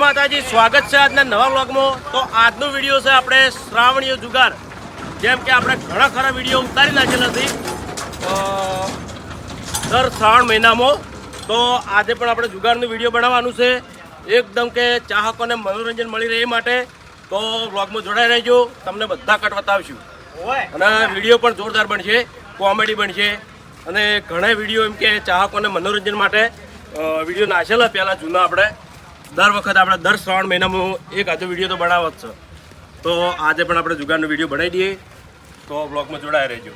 માતાજી સ્વાગત છે આજના નવા વ્લોગમાં. તો આજનો વીડિયો છે આપણે શ્રાવણીય જુગાર. જેમ કે આપણે ઘણા ખરા વીડિયો ઉતારી નાખેલા નથી દર શ્રાવણ મહિનામાં. તો આજે પણ આપણે જુગારનો વીડિયો બનાવવાનું છે. એકદમ કે ચાહકોને મનોરંજન મળી રહે એ માટે. તો વ્લોગમાં જોડાઈ રહેજો. તમને બધા કટ બતાવીશું. અને વીડિયો પણ જોરદાર બનશે. કોમેડી બનશે. અને ઘણા વીડિયો એમ કે ચાહકોને મનોરંજન માટે વીડિયો નાખેલા પહેલાં જૂના આપણે. દર વખત આપણે દર શ્રાવણ મહિનામાં એક આજે વીડિયો તો બનાવત છે. તો આજે પણ આપણે જુગારનો વીડિયો બનાવી દઈએ. તો બ્લોગમાં જોડાયા રહેજો.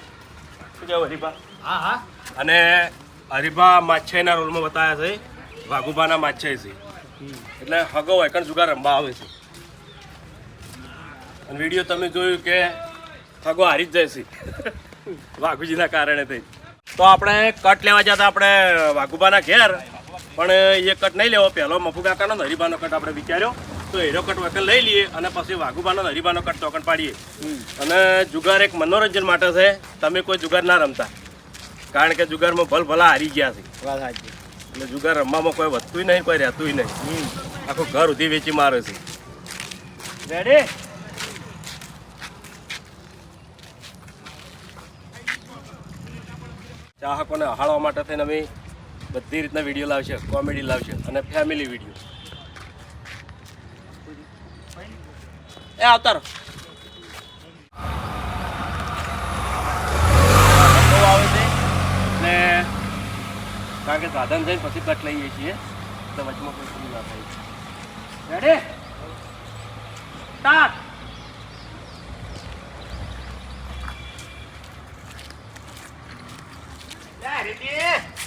શું કહેવું હરીફા હા હા. અને હરીફા માછાઈના રોલમાં બતાવ્યા છે. વાઘુભાના માછાઈ છે. એટલે હગો એકણ જુગાર રમવા આવે છે. અને વીડિયો તમે જોયું કે હગો હારી જ જાય છે. વાઘુજીના કારણે થઈ. તો આપણે કટ લેવા જતા આપણે વાઘુબાના ઘેર પણ એ કટ નહીં લેવો. પહેલો મફુ કાકાનો હરીબાનો કટ આપણે વિચાર્યો. તો હીરો કટ વખત લઈ લઈએ અને પછી વાઘુબાનો હરીબાનો કટ ચોકન પાડીએ. અને જુગાર એક મનોરંજન માટે છે. તમે કોઈ જુગાર ના રમતા. કારણ કે જુગારમાં ભલ ભલા હારી ગયા છે. એટલે જુગાર રમવામાં કોઈ વધતું નહીં કોઈ રહેતું નહીં. આખું ઘર ઉધી વેચી મારે છે. રેડી ચાહકોને હહાળવા માટે થઈને અમે બધી રીતના વીડિયો લાવશે કોમેડી લાવશે અને ફેમિલી વીડિયો એ આવતાર આવે છે. ને કારણ કે સાધન જઈને પછી કટ લઈએ છીએ. તો વચમાં કોઈ ના થાય. રેડી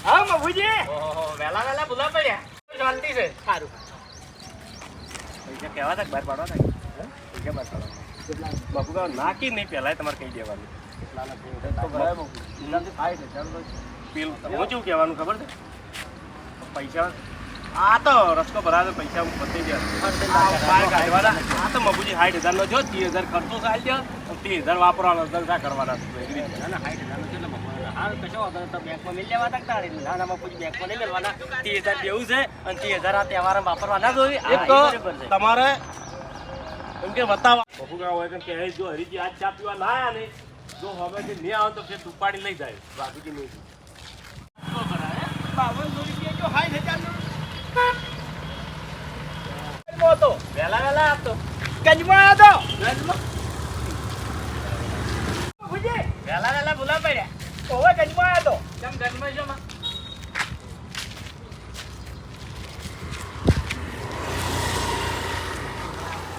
હા મફુજી. વેલા વેલા બોલા પડ્યા. શાંતિ છે. સારું. પૈસા કહેવા હતા બહાર પાડવા હતા પૈસા બહાર પાડવા બાપુ કહો નાખી નહીં પહેલાં તમારે કહી દેવાનું. પેલું હું શું કહેવાનું ખબર છે? પૈસા આ તો રસ્તો ભરાવે પૈસા હું પતી ગયા. આ તો મબુજી સાઠ હજારનો જો ત્રીસ હજાર ખર્ચો ચાલ દો ત્રીસ હજાર વાપરવાનો ધંધા કરવાના. હા કશો વાંધો તો બેંકમાં મિલ લેવા તક તાળી ના ના બેંકમાં નહીં મેળવાના. ત્રીસ હજાર દેવું છે અને ત્રીસ હજાર આ તહેવાર વાપરવાના જ એક તમારે એમ કે બતાવવા બપુ કા હોય કે જો હરીજી આજ ચા પીવા ના ને જો હવે જે નહીં આવે તો ફેર ઉપાડી લઈ જાય. બાકી નહીં. બાવન રૂપિયા જો હાઈટ હજારનો વેલા વેલા આપતો. ગંજમાં હતો ભુજી વેલા વેલા બોલા પડ્યા ઓવે ગંજમાં હતો કેમ ગંજમાં છો માં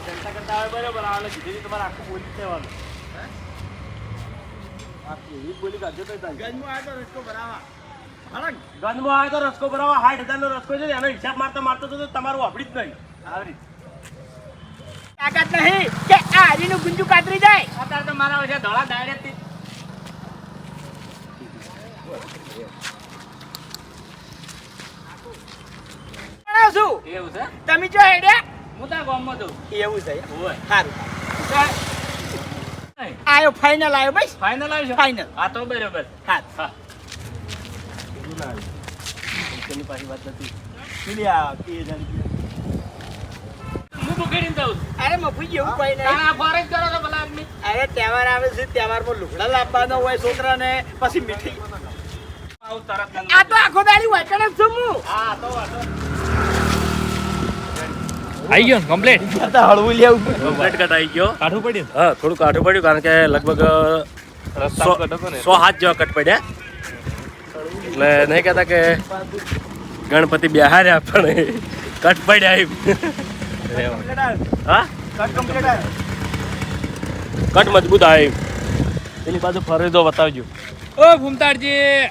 ચિંતા કરતા આવે બરાબર આવે કીધું તમારે આખું બોલી લેવાનું. એવી બોલી કાઢજો તો થાય. ગંજમાં હતો રસ્તો બરાવા હળંગ ગંદમાં તો રસ્કો ભરાવા સાઠ હજારનો રસ્કો છે એનો હિસાબ મારતા મારતો તો તમારું આપડી જ નહીં. આવી તાકાત નહીં કે આ હરીનું ગુંજુ કાતરી જાય. અત્યારે તો મારા વચ્ચે ધોળા ડાયરેક્ટ એવું છે? તમે જો હેડે. હું તો ગામમાં દઉં એવું છે? હોય. સારું આયો ફાઇનલ આયો બસ? ફાઇનલ આવ્યો? ફાઇનલ હા તો બરોબર. હા. હા કીધું ના આવ્યું પૈસાની પાછી વાત નથી હજાર હું બુકેડીને જાઉં અરે મફુજી એવું કોઈ નહીં. આ ફોરેજ કરો તો ભલા આદમી. અરે તહેવાર આવે છે તહેવારમાં લુગડા લાવવાનો હોય છોકરાને પછી મીઠી. આ તો આખો દાડી વાંચણ જ છું હું. હા તો આઈ ગયો કમ્પ્લીટ હળવું લેવું કમ્પ્લીટ કટ આવી ગયો. કાઢવું પડ્યું? હા થોડું કાઠું પડ્યું કારણ કે લગભગ સો સો હાથ જેવા કટ પડ્યા. એટલે નહીં કહેતા કે ગણપતિ બિહાર્યા પણ કટ પડ્યા એમ. હા? કટ મજબૂત આવે એની બાજુ ફરે તો બતાવજો. ઓ ભૂમતાડજી!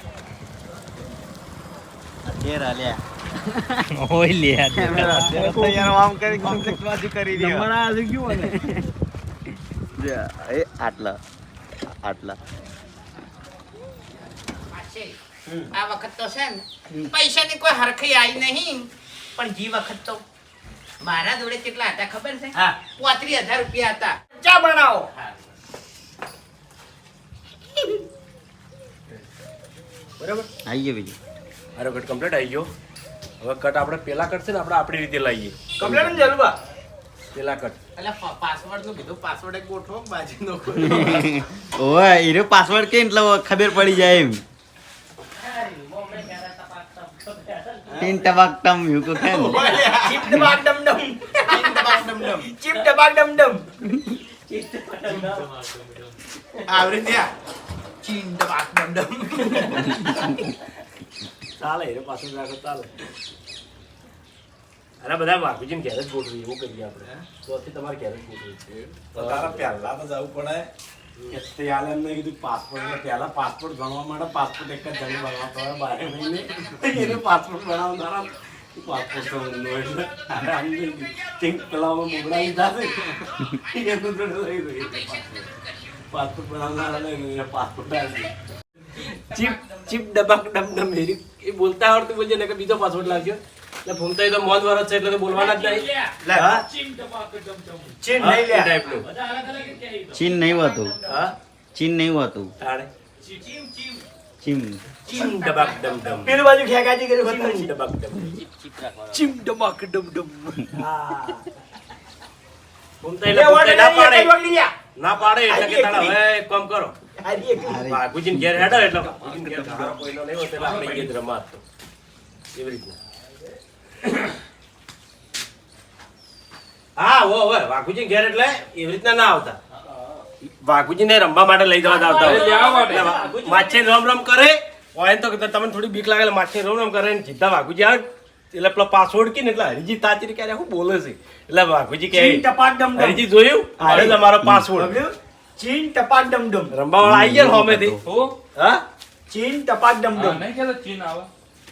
ઓય લે આટલા આટલા. આ વખત તો છે ને પૈસાની કોઈ હરખી આવી નહીં પણ જી વખત તો મારા જોડે કેટલા હતા ખબર છે. પોત્રીસ હજાર રૂપિયા હતા. ચા બનાવો. બરાબર? આઈ ગયો બીજું. મારો ગટ કમ્પ્લીટ આવી ગયો. હવે કટ આપણે પેલા કટ છે ને આપણે આપણી રીતે લઈએ કમ્પ્લેટ જલવા પેલા કટ એટલે પાસવર્ડનું કીધું પાસવર્ડ એક ગોઠવો બાજી નો ઓય એનો પાસવર્ડ કે એટલે ખબર પડી જાય એમ. ટીન ટબાક ટમ યુ કો કે ને. ચીપ ડબાક ડમ ડમ ચીપ ડબાક ડમ ડમ ચીપ ડબાક ડમ ડમ આવરી ત્યાં ચીન ડબાક ડમ ડમ ચાલે એને પાછું રાખો ચાલે. અરે બધા બાપુજીને ઘેર જ ગોઠવી એવું કરીએ આપણે. તો તમારે ઘેર જ ગોઠવી તારા પહેલા તો જવું પડે. કે તે એમને કીધું પાસપોર્ટ પહેલા પાસપોર્ટ ગણવા માટે પાસપોર્ટ એક જ જણ બનવા પડે બારે મહિને. એને પાસપોર્ટ બનાવનારા પાસપોર્ટ તો એટલે નહીં. ચીંક પેલામાં મોગડા લીધા છે. એનું તો લઈ રહ્યું પાસપોર્ટ. બનાવનારા લઈને પાસપોર્ટ ચીપ ચીપ ડબાક ડમ ડમ એરી એ બોલતા આવડતું બોલજો ને કે બીજો પાસવર્ડ લાવજો. એટલે ફોનતા એ તો મોજ વરસ છે એટલે તો બોલવાના જ નહીં? ચીન નહીં લે. ટાઈપનું. ચીન નહીં હોતું. હા? ચીન નહીં હોતું. ચીમ ચીમ ડબાક ડમ ડમ. પેલી બાજુ ખેગાજી કર્યું ચીમ ડબક ડબાક ડમ. ચીમ ડબાક ડમ ડમ. હા. ફોન તો એટલે ના પાડે. ના પાડે એટલે કે તાણા હવે કામ કરો. બાપુજીને ઘેર હેડો એટલે. બાપુજીને ઘેર ગાળો કોઈનો નહીં હોતો એટલે આપણે ગીત રમાતો. એવી રીતના. હા હો હવે વાઘુજી ઘેર એટલે એવી રીતના ના આવતા. વાઘુજીને રમવા માટે લઈ જવા આવતા માછી રમ રમ કરે. હોય તો કે તમને થોડી બીક લાગે એટલે માછી રમ રમ કરે ને સીધા વાઘુજી આવે. એટલે પેલો પાસવર્ડ કે ને એટલે હરીજી તાચરી ક્યારે શું બોલે છે? એટલે વાઘુજી કે હરીજી જોયું? આ તમારો પાસવર્ડ? ચીન ટપાક ડમ ડમ રમવા વાળા આવી ગયા હોમેથી હું? હા? ચીન ટપાક ડમ ડમ નહીં કહેતો ચીન આવે.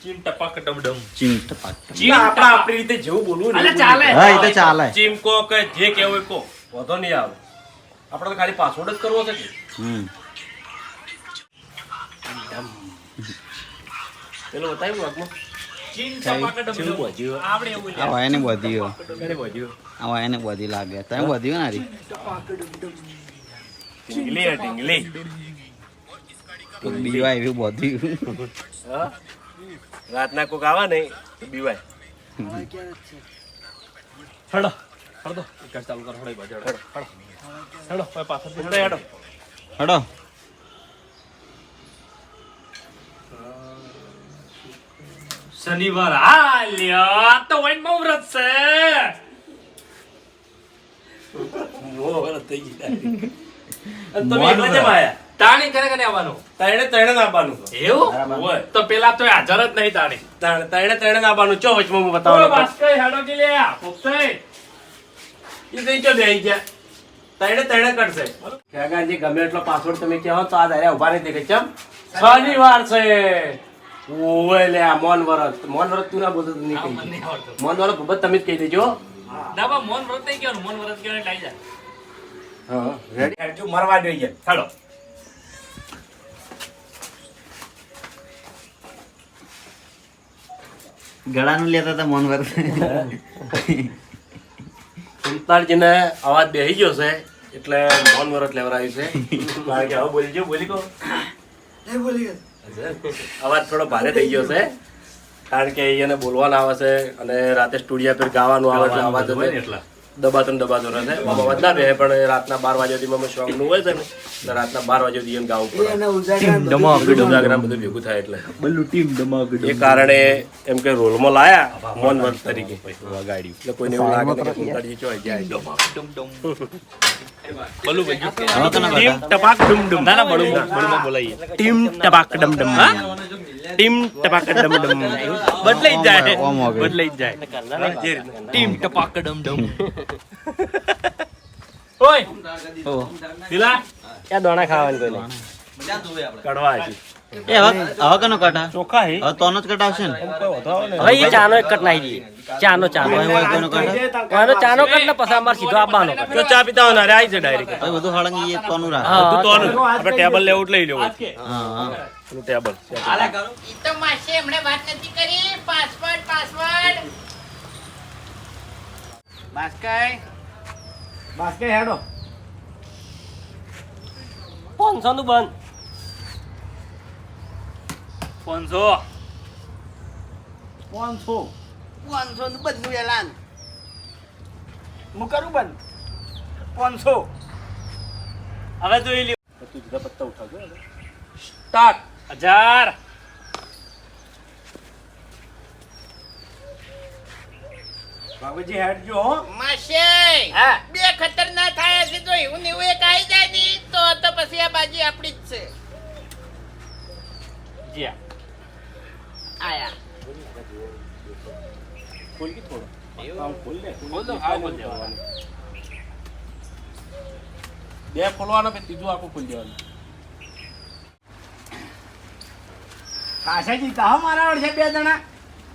ચીન ટપાક ડમ ડમ ચીન ટપાક ચીન ચીમ આપણા આપણી રીતે જેવું બોલવું ને ચાલે. હા એ તો ચાલે. ચીમ કો કે જે કેવું હોય કો. વધો નહીં આવે. આપણે તો ખાલી પાસવર્ડ જ કરવો છે કે? હમ. પેલો બતાવ્યું વાગમાં આવા ટપાક ડમ કેવું ડમ વાજ્યું? આપણે એવું આ હોય ને બધી આવા ક્યારે વાજ્યું? આ હોય ને બધી લાગે. તમે બધી ને? ઢીંગલી હે, ઢીંગલી. બીવાય એવું બધું. રાતના કોક આવા ને તો બીવાય. હેડો હડો. એક ચાલુ કર હેડો બાજુ હડો. હડો. હેડો હવે હડો હેડો, હેડો. હડો. શનિવાર આલ્યા તો વૈન તો વ્રત છે. મોહ વ્રત થઈ ગયા. અને તમે એકલા કેમ આયા? તાણી કરે કરે આવવાનું? ત્રણે ત્રણે જ એવું? હોય. તો પેલા તો હાજર જ નહીં તાણી. ત્રણે ત્રણે ત્રણે ચો વચમાં હું ઓ બતાવવાનો. બાસ્કઈ હેડો કે લે પોપસાઈ ઈ તો બેહી ગયા. ત્રણે ત્રણે કરશે. ખેગાજી ગમે એટલો પાસવર્ડ તમે કહો તો આ દાયરા ઊભા નહીં દેખે. ચમ? શનિવાર છે. ઓવે લે આ મોન વરત. મોન વરત તું ના બોલતો તો નહીં મને મોન વરત ભૂપત તમે જ કહી દેજો. ના બા મોન વરત નહીં કહેવાનું. મોન વરત કહેવાય ટાઈ જાય. હા રેડી હેડજો મરવા જોઈએ ચાલો. ગળાનું લેતા હતા મોન વર સુલતાનજીને અવાજ બેહી ગયો છે એટલે મોન વરત લેવરાયું છે. કારણ કે હવે બોલી જો બોલી કહો. અવાજ થોડો ભારે થઈ ગયો છે કારણ કે એને બોલવાનું આવે છે અને રાતે સ્ટુડિયો પર ગાવાનું આવે છે અવાજ એટલે. દબાતો ને દબાતો રહે મામા ના બે પણ રાતના બાર વાગ્યા સુધી મામા song નું હોય છે ને રાતના બાર વાગ્યા સુધી એને ગાવું પડે ઉજાગરા બધું ભેગું થાય એટલે. એ કારણે એમ કે રોલમાં લાયા મોન વર્ગ તરીકે. વગાડ્યું. એટલે કોઈને એવું લાગે કે સુલતાનજી ચોય જાય. ટીમ ટપાક ડમ ડમ. ના ના બળું બળું બોલાઈએ. ટીમ ટપાક ડમ ડમ. ટીમ ટપાક ડમ ડમ બદલાઈ જાય બદલાઈ જાય ટીમ ટપાક ડમ ડમ ઓય. ઓ. દિલા ક્યાં દોણા ખાવાની કોઈને? કડવા છે. એ હવે હવે કનો કટા ચોખા હે. હવે તોનો જ કટાવશે ને? હવે એ ચાનો એક કટ દઈએ. ચાનો ચાનો. હોય કોનો કટા? ચાનો કટ ને પછી અમારે સીધો આપવાનો તો ચા પીતા હોય ને અરે આવી છે ડાયરેક્ટ હવે બધું હળંગી એ તોનું રાખ. બધું તો આપણે ટેબલ લેવું લઈ લેવું. હા હા. એનું ટેબલ. ઈ તો માસે હમણાં વાત નથી કરી. પાસવર્ડ પાસવર્ડ બાસ્કાઈ બાસ્કાય હેડો. પાંચસો નું બંધ. પાંચસો. પાંચસો. પાંચસો નું બધું એલાન. હું કરું બંધ? પાંચસો. હવે જોઈ લ્યો. તું જુદા પત્તા ઉઠાવજો સ્ટાર્ટ હજાર. બાબુજી હેડ જો માશે બે હા. બે ખતરનાક થાય છે તો એવું ને એવું એક આવી જાય ની તો તો પછી આ બાજી આપડી જ છે. જ્યાં આયા. ખોલ કે થોડો? આમ ખોલ લે. ખોલ દો આ ખોલ દેવાનું. બે ખોલવાનો પછી ત્રીજું આખું ખોલી દેવાનું. ખાસા જીતા હો મારા વડશે બે જણા.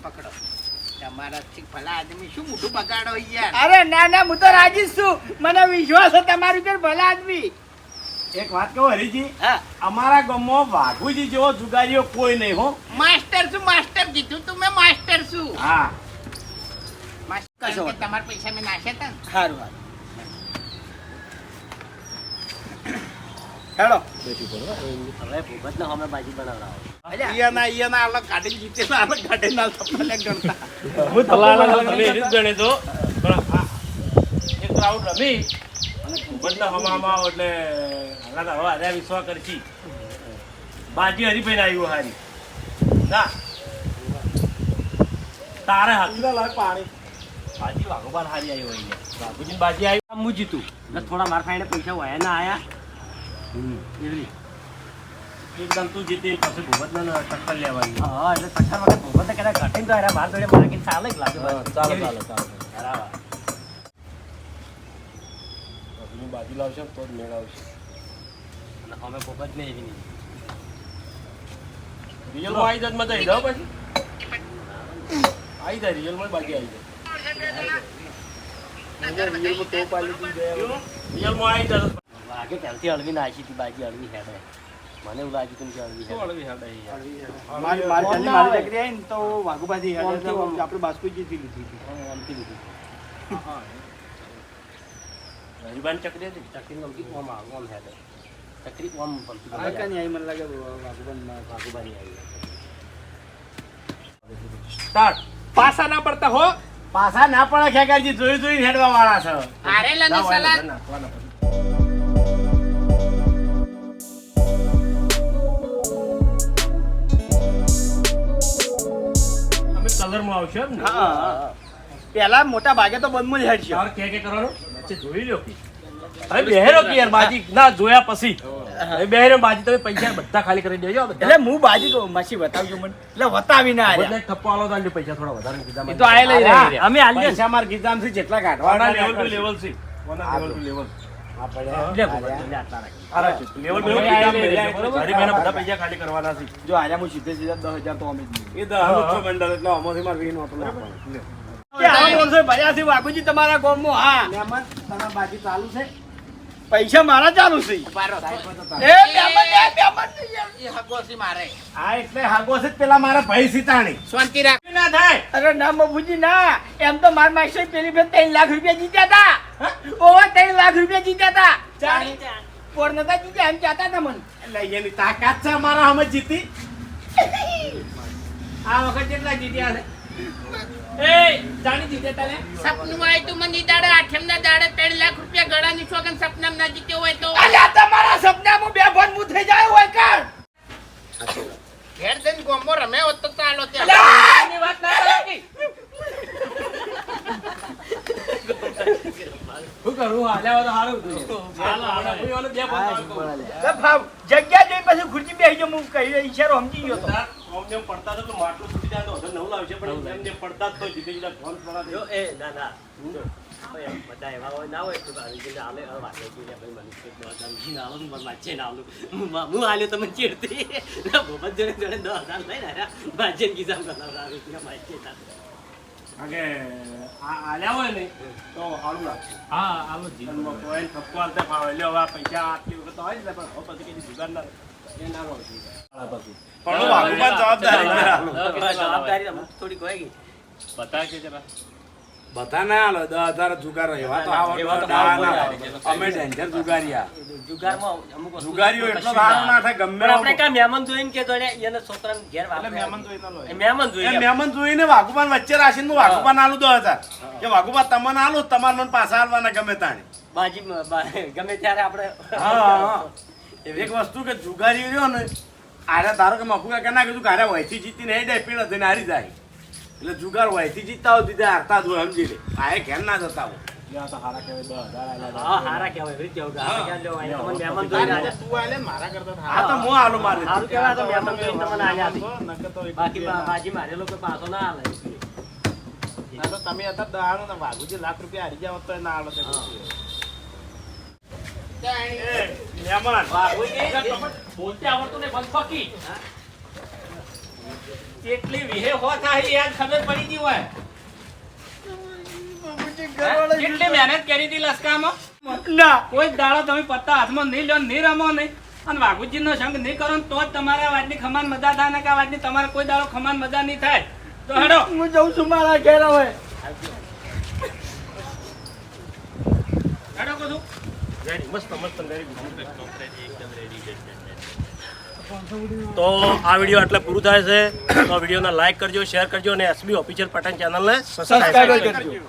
પકડો. તમારા થી ભલા આદમી શું મોટું બગાડો યાર? અરે ના ના હું તો રાજી જ છું. મને વિશ્વાસ છે તમારી ઉપર ભલા આદમી. એક વાત કહું હરીજી અમારા ગામમાં વાઘુજી જેવો જુગારીઓ કોઈ નહીં હો. માસ્ટર છું માસ્ટર. કીધું તું મેં માસ્ટર છું. હા. માસ્ટર કશો તમારા પૈસા મેં નાખ્યા હતા સારું સારું એટલે હલાતા હવે હાર્યા વિશ્વાસ કરશી બાજી હરીભાઈને આવ્યું હારી. ના તારે હાથ પાણી. બાજી વાઘોબાર હારી આવ્યો અહીંયા. વાઘુજી બાજી આવી. હું જીતું. થોડા માર ખાઈને પૈસા વાયા ના આયા. એવી એકદમ તું જીતી પછી ભૂપતને ટક્કર લેવાની હા એટલે સત્તર વખત ભૂપતે કદાચ તો એના માર જોડે માર્કેટ ચાલે જ લાગે. ચાલો. ચાલો ચાલો. બરાબર. બાજી લાવશે તો જ મેળ આવશે. અને અમે ભૂપત ને એવી નહીં. રિયલમાં આવી જાય મજા આવી જાવ પછી. આવી જાય રિયલમાં બાકી આવી જાય. રિયલમાં ટોપ આવી રિયલમાં આવી જાય વાગે પહેલથી હળવી નાખી હતી બાજી હળવી હેડે. મને એવું લાગ્યું હતું કે હળવી હેડે. અળવી હેડે મારી મારી મારી દીકરી આવી ને તો વાઘુબાથી હેડે આપણે બાસ્કુ જીતી લીધી હતી. આમથી લીધી. હરીબાન ચકરી હતી ચકરી ગમતી ઓમ આવ ઓમ હેડે. ચકરી ઓમ ગમતી આ કાની આવી મને લાગે વાઘુબાન વાઘુબાની આવી સ્ટાર્ટ પાસા ના પડતા હો. પાસા ના પડે ખેગારજી જોઈ જોઈને હેડવા વાળા છે. આરેલા ને સલાદ નાખવાના માં આવશે એમ ને? હા હા. પેલા મોટા ભાગે તો બંધમાં જ હેડશે તાર કે કે કરવાનું? વચ્ચે જોઈ કે હવે બેહેરો કે યાર બાજી. ના જોયા પછી. હવે બેહેરો બાજી તમે પૈસા બધા ખાલી કરી દેજો. એટલે હું બાજી કહું માસી બતાવજો મને. એટલે વતાવીને આયા એટલે ઠપ્પો આલો તો પૈસા થોડા વધારે કીધા તો આય લઈ રહ્યા. અમે આલ્યો અમાર ગીધામથી જેટલા કાઢવા કાઢવાના લેવલ ટુ લેવલ છે? લેવલ ટુ લેવલ પૈસા ખાલી કરવાના છે. જો આર્યા હું સીધે સીધા દસ હજાર તો અમે જ એ દહાનું બંડલ એટલે આમાંથી મારે ભર્યા છે વાઘુજી તમારા ગામમાં હા. ચાલુ છે? પૈસા મારા ચાલુ છે. પારો એ બેમન, એ બેમન. એ હગોસી મારે. આ એટલે હાગો છે પેલા મારા ભાઈ સીતાણી. શાંતિ રાખ. ના થાય. અરે ના બાબુજી ના. એમ તો મારા માસ્ટર પેલી બે ત્રણ લાખ રૂપિયા જીત્યા હતા. ઓહો ત્રણ લાખ રૂપિયા જીત્યા હતા પોર નતા જીત્યા એમ કહેતા હતા મને. એટલે એની તાકાત છે અમારા અમે જીતી આ વખત કેટલા જીત્યા છે? એ જાણી જીતે તાલે સપનું આવ્યું તું મને દાડે આઠમ ના દાડે ત્રણ લાખ રૂપિયા ગળાની છોકન સપનામ ના જીત્યો હોય તો. અલ્યા તમારા સપનામાં બે ફોન મુ થઈ જાય હોય કાળ. ઘેર જઈને ગોમો રમે હોત તો ચાલો ત્યાં. વાત ના કરો જગ્યા જોઈ પછી ખુરશી બેસી જાઉં. હું કહી ઈશારો સમજી ગયો તો. પડતા તો માટલું તૂટી જાય તો નવું લાવશે પણ એમને પડતા તો જીતે જીતે ફોન પડા એ ના ના. બધા એવા હોય ના હોય તો આલે હવે વાત ભાઈ મને દસ આલો મને વાંચે ના આલું હું હું આલ્યો તમે ચીડતી. ભૂપત જોડે જોડે દસ હજાર લઈને આવ્યા વાંચે ને કીધા બધા રૂપિયા વાંચે ના. કારણ કે આ આલ્યા હોય ને તો સારું લાગશે હા આલો જીવન કોઈ ઠપકો આલતે ફાવે એટલે હવે આ પૈસા આટલી વખત હોય ને પણ પછી કઈ જુગાર ના એ ના રહો પછી પણ જવાબદારી જવાબદારી થોડી કોઈ હોય બતા કે જરા. બધા ના હાલો દસ હજાર જુગાર એવા તો આવો એવા તો ના, ભાવ ના. કોઈ ના. અમે ડેન્જર જુગારિયા. જુગારમાં અમુક વસ્તુ જુગારીઓ એટલો સારો ના. ના થાય ગમે પણ આપણે. મહેમાન જોઈને કે જોડે એને છોકરાને ઘેર વાપરે એ મહેમાન જોઈને મહેમાન જોઈને વાઘુબાન વચ્ચે રાખીને નું વાઘુબાન આલું દસ હજાર. કે વાઘુબા તમને આલું તમારે મને પાછા આલવાના ગમે તાણી. બાજી ગમે ત્યારે આપણે હા. એક વસ્તુ કે જુગારી રહ્યો ને આરે તારો કે મફુકા કે ના કીધું કે આરે વયથી જીતી નહીં જાય પીળો થઈને હારી જાય. એટલે જુગાર વયથી જીતતા હોય બીજા હારતા હોય સમજી લે. આએ ઘેર ના જતા હોય. હા હારા કહેવાય એવી રીતે આપણે ક્યાં લેવા આવ્યા? તમને મહેમાન જોઈને આલ્યા. હા તો ના આલે મહેમાન બોલતે આવડતું ને બંધ ફાકી. કેટલી વિહે હો થાય યાર ખબર પડી ગઈ હોય? કેટલી મહેનત કરી હતી લસકામાં? ના. કોઈ દાડો તમે પત્તા હાથમાં નહીં લો નહીં રમો નહીં. અને વાઘુજી નો સંગ નહીં કરો તો જ તમારા વાતની ખમાન મજા થાય ને કે આ વાતની તમારે કોઈ દાડો ખમાન મજા નહીં થાય. તો હેડો. હું જઉં છું મારા ઘેર હવે. હેડો કહું મસ્ત મસ્ત. તો આ વીડિયો એટલે પૂરું થાય છે. તો આ વિડીયોને લાઈક કરજો શેર કરજો અને એસબી ઓફિશિયલ પઠાણ ચેનલને સબસ્ક્રાઈબ કરજો.